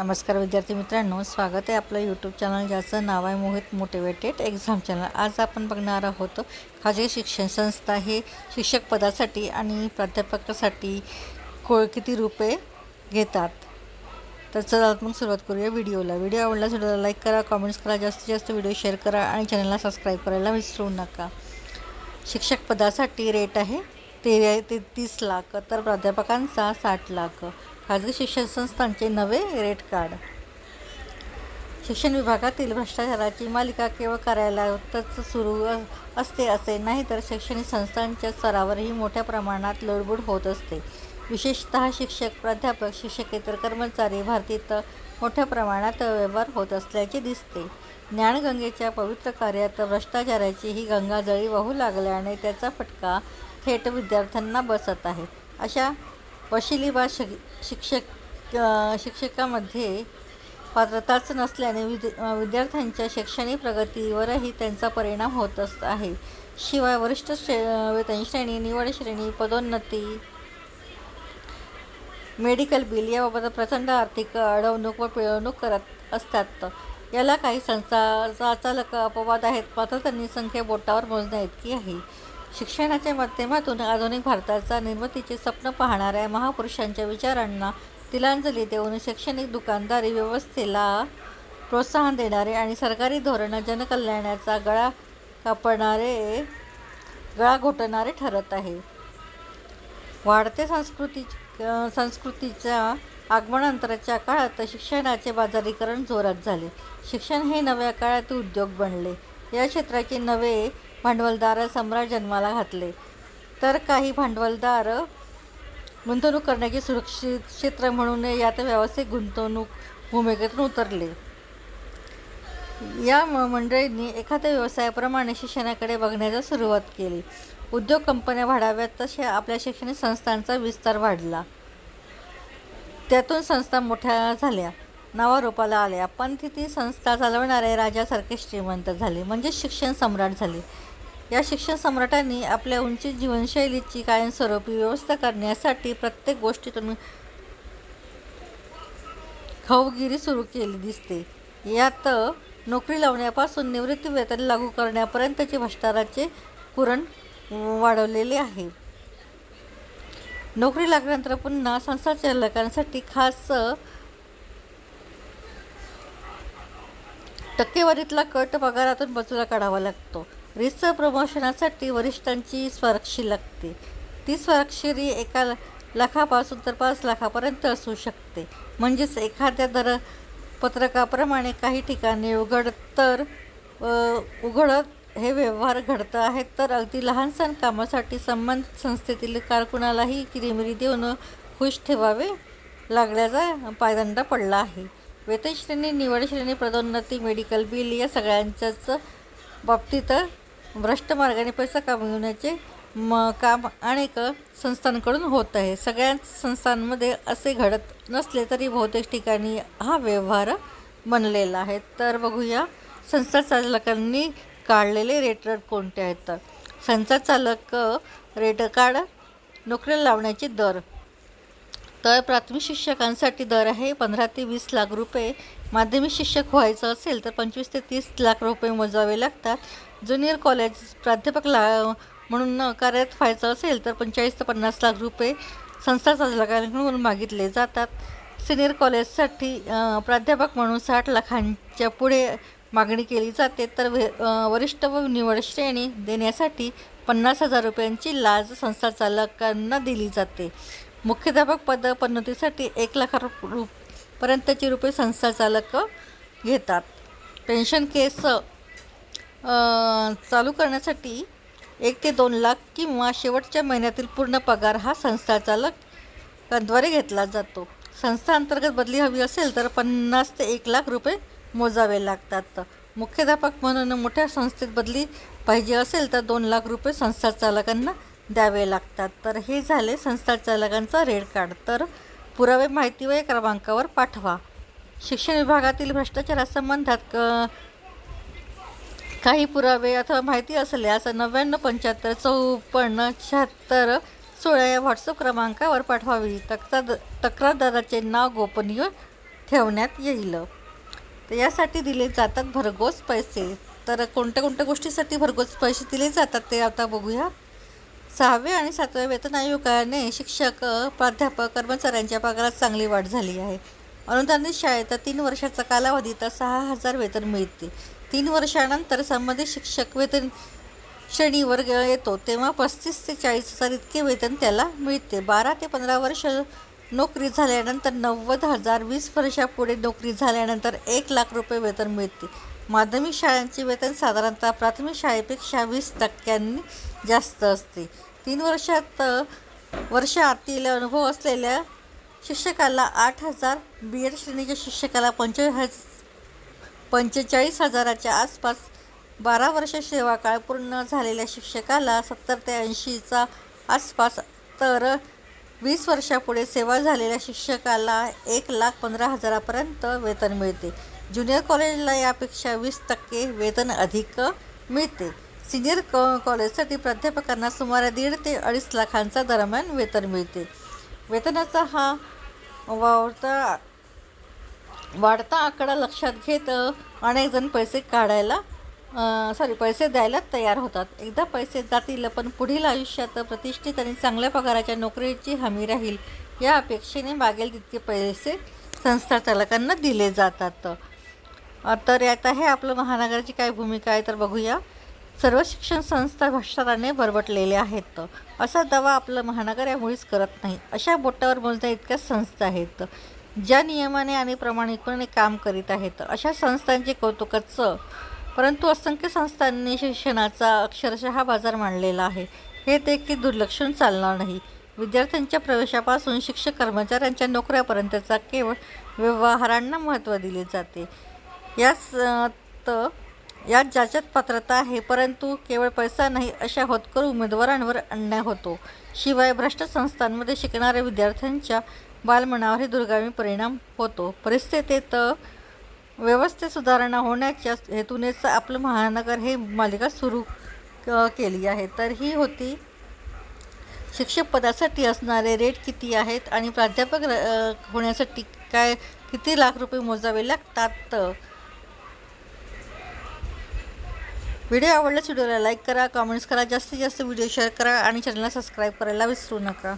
नमस्कार विद्यार्थी मित्रांनो स्वागत आहे आपलं यूट्यूब चॅनल ज्याचं नाव आहे मोहित मोटिवेटेड एक्झाम चॅनल आज आपण बघणार आहोत खाजगी शिक्षण संस्था हे शिक्षक पदासाठी आणि प्राध्यापकासाठी को किती रुपये घेतात? तर चला मग सुरुवात करूया व्हिडिओला. व्हिडिओ आवडला व्हिडिओला लाईक करा कॉमेंट्स करा जास्तीत जास्त व्हिडिओ शेअर करा आणि चॅनलला सबस्क्राईब करायला विसरू नका. शिक्षक पदासाठी रेट आहे ते ते तीस लाख तर प्राध्यापकांचा साठ लाख. खाजगी शिक्षण संस्थांचे नवे रेट कार्ड. शिक्षण विभागातील भ्रष्टाचाराची मालिका केवळ कार्यालयातच सुरू असते असे नाही तर शैक्षणिक संस्थांच्या स्तरावरही मोठ्या प्रमाणात लोडबुड होत असते. विशेषतः शिक्षक प्राध्यापक शिक्षकेतर कर्मचारी भारतीत मोठ्या प्रमाणात व्यवहार होत असल्याचे दिसते. ज्ञानगंगेच्या पवित्र कार्यात भ्रष्टाचाराची ही गंगाजळी वाहू लागल्याने त्याचा फटका थेट विद्यार्थ्यांना बसत आहे. अशा वशिलीबाज शिक शिक्षक शिक्षकामध्ये पात्रताच नसल्याने विद विद्यार्थ्यांच्या शैक्षणिक प्रगतीवरही त्यांचा परिणाम होत असत आहे. शिवाय वरिष्ठ श्रे वेतन श्रेणी निवड श्रेणी पदोन्नती मेडिकल बिल याबाबत प्रचंड आर्थिक अडवणूक व पिळवणूक करत असतात. याला काही संस्था चालक अपवाद आहेत. मात्र त्यांनी संख्या बोटावर मोजण्या इतकी आहे. शिक्षणाच्या माध्यमातून आधुनिक भारताचा निर्मितीचे स्वप्न पाहणाऱ्या महापुरुषांच्या विचारांना तिलांजली देऊन शैक्षणिक दुकानदारी व्यवस्थेला प्रोत्साहन देणारे आणि सरकारी धोरणं जनकल्याणाचा गळा कापणारे गळा घोटणारे ठरत आहे. वाढते संस्कृती संस्कृतीच्या आगमनानंतरच्या काळात शिक्षणाचे बाजारीकरण जोरात झाले. शिक्षण हे नव्या काळात उद्योग बनले. या क्षेत्राचे नवे भांडवलदार सम्राट जन्माला घातले. तर काही भांडवलदार गुंतवणूक करण्याचे सुरक्षित क्षेत्र म्हणून यात व्यावसायिक गुंतवणूक भूमिकेतून उतरले. या मंडळींनी एखाद्या व्यवसायाप्रमाणे शिक्षणाकडे बघण्यास सुरुवात केली. उद्योग कंपन्या वाढाव्यात तशा आपल्या शैक्षणिक संस्थांचा विस्तार वाढला. त्यातून संस्था मोठ्या झाल्या. नावारोपाला आल्या. पण ती संस्था चालवणारे राजासारखे श्रीमंत झाले. म्हणजे शिक्षण सम्राट झाले. या शिक्षण सम्राटांनी आपल्या उंची जीवनशैलीची कायमस्वरूपी व्यवस्था करण्यासाठी प्रत्येक गोष्टीतून खवगिरी सुरू केली दिसते. यात नोकरी लावण्यापासून निवृत्ती वेतन लागू करण्यापर्यंतचे भ्रष्टाचाराचे कुरण वाढवलेले आहे. नोकरी लागल्यानंतर पुन्हा संस्था चालकांसाठी खास टक्केवारीतला कट पगारातून बाजूला काढावा लागतो. रिसर्च प्रमोशनासाठी वरिष्ठांची स्वाक्षरी लागते. ती स्वाक्षरी एका लाखापासून तर पाच लाखापर्यंत असू शकते. म्हणजेच एखाद्या दर पत्रकाप्रमाणे काही ठिकाणी उघड तर उघडत हे व्यवहार घडत आहेत तर अगदी लहानसहान कामासाठी संबंधित संस्थेतील कारकुणालाही किरीमिरी देऊन खुश ठेवावे लागल्याचा पायदंडा पडला आहे. वेतनश्रेणी श्रेणी निवड श्रेणी पदोन्नती मेडिकल बिल या सगळ्यांच्याच बाबतीत भ्रष्ट मार्गाने पैसा कमविण्याचे म काम अनेक संस्थांकडून होत आहे. सगळ्याच संस्थांमध्ये असे घडत नसले तरी बहुतेक ठिकाणी हा व्यवहार बनलेला आहे. तर बघूया संस्था चालकांनी काढलेले रेट कोणते आहेत? संस्था चालक रेट कार्ड नोकऱ्या लावण्याचे दर. तर प्राथमिक शिक्षकांसाठी दर आहे पंधरा ते वीस लाख रुपये. माध्यमिक शिक्षक व्हायचं असेल तर पंचवीस ते तीस लाख रुपये मोजावे लागतात. ज्युनियर कॉलेज प्राध्यापक ला म्हणून कार्यरत व्हायचं असेल तर पंचेचाळीस ते पन्नास लाख रुपये संस्था चालकांकडून मागितले जातात. सिनियर कॉलेजसाठी प्राध्यापक म्हणून साठ लाखांच्या पुढे मागणी केली जाते. तर वरिष्ठ व निवड श्रेणी देण्यासाठी पन्नास हजार रुपयांची लाच संस्था चालकांना दिली जाते. मुख्याध्यापक पद पदोन्नतीसाठी एक लाख रु पर्यंतचे रुपये संस्था चालक घेतात. पेन्शन केस चालू करण्यासाठी एक ते दोन लाख किंवा शेवटच्या महिन्यातील पूर्ण पगार हा संस्था चालकांद्वारे घेतला जातो. संस्था अंतर्गत बदली हवी असेल तर पन्नास ते एक लाख रुपये मोजावे लागतात. मुख्याध्यापक म्हणून मोठ्या संस्थेत बदली पाहिजे असेल तर दोन लाख रुपये संस्था चालकांना द्यावे लागतात. तर हे झाले संस्था चालकांचा रेड कार्ड. तर पुरावे माहिती व क्रमांकावर पाठवा. शिक्षण विभागातील भ्रष्टाचारासंबंधात क काही पुरावे अथवा माहिती असल्यास नव्याण्णव पंच्याहत्तर चौपन्न शहात्तर सोळा या व्हॉट्सअप क्रमांकावर पाठवावी. तक्रार तक्रारदाराचे नाव गोपनीय ठेवण्यात येईल. तर यासाठी दिले जातात भरघोस पैसे. तर कोणत्या कोणत्या गोष्टीसाठी भरघोस पैसे दिले जातात ते आता बघूया. सहावे आणि सातव्या वेतन आयोगाने शिक्षक प्राध्यापक कर्मचाऱ्यांच्या पगारात चांगली वाढ झाली आहे. अनुदानित शाळेत तीन वर्षाचा कालावधीत सहा हजार वेतन मिळते. तीन वर्षानंतर संबंधित शिक्षक वेतन श्रेणीवर येतो तेव्हा पस्तीस ते चाळीस हजार इतके वेतन त्याला मिळते. बारा ते पंधरा वर्ष नोकरी झाल्यानंतर नव्वद हजार वीस वर्षापुढे नोकरी झाल्यानंतर एक लाख रुपये वेतन मिळते. माध्यमिक शाळांचे वेतन साधारणतः प्राथमिक शाळेपेक्षा वीस टक्क्यांनी जास्त असते. तीन वर्षात वर्षातील अनुभव असलेल्या शिक्षकाला आठ हजार बी एड श्रेणीच्या शिक्षकाला पंचेचाळीस पंचेचाळीस हजाराच्या आसपास बारा वर्ष सेवाकाळ पूर्ण झालेल्या शिक्षकाला सत्तर ते ऐंशीचा आसपास तर वीस वर्षापुढे सेवा झालेल्या शिक्षकाला एक लाख पंधरा हजारापर्यंत वेतन मिळते. ज्युनियर कॉलेजला यापेक्षा वीस टक्के वेतन अधिक मिळते. सिनियर क कॉलेजसाठी प्राध्यापकांना सुमारे दीड ते अडीच लाखांचा दरम्यान वेतन मिळते. वेतनाचा हा वाढता वाढता आकडा लक्षात घेत अनेक जण पैसे काढायला सॉरी पैसे द्यायला तयार होतात. एकदा पैसे जातील पण पुढील आयुष्यात प्रतिष्ठित आणि चांगल्या पगाराच्या नोकरीची हमी राहील. या अपेक्षेने मागेल तितके पैसे संस्था चालकांना दिले जातात. तर आता हे आपलं महानगराची काय भूमिका आहे तर बघूया. सर्व शिक्षण संस्था भ्रष्टाचाराने बरबटलेल्या आहेत. असा दावा आपलं महानगर यामुळेच करत नाही. अशा बोटावर मोजण्या इतक्या संस्था आहेत ज्या नियमाने आणि प्रामाणिकपणे काम करीत आहेत. अशा संस्थांचे कौतुकाचं परंतु असंख्य संस्थांनी शिक्षणाचा अक्षरशः बाजार मांडलेला आहे. हे ते की दुर्लक्षून चालणार नाही. विद्यार्थ्यांच्या प्रवेशापासून शिक्षक कर्मचाऱ्यांच्या नोकऱ्यापर्यंतचा केवळ व्यवहारांना महत्त्व दिले जाते. याच त यात ज्याच्यात पात्रता आहे परंतु केवळ पैसा नाही अशा होतकर उमेदवारांवर अन्याय होतो. शिवाय भ्रष्ट संस्थांमध्ये शिकणाऱ्या विद्यार्थ्यांच्या बालमनावरही दुर्गामी परिणाम होतो. परिस्थितीत व्यवस्थेत सुधारणा होण्याच्या हेतूनेच आपलं महानगर हे मालिका सुरू क- केली आहे. तर ही होती. शिक्षक पदासाठी असणारे रेट किती आहेत आणि प्राध्यापक होण्यासाठी काय किती लाख रुपये मोजावे लागतात? व्हिडिओ आवडल्यास व्हिडिओला लाईक करा कमेंट्स करा जास्तीत जास्त व्हिडिओ शेअर करा आणि चॅनलला सबस्क्राईब करायला विसरू नका.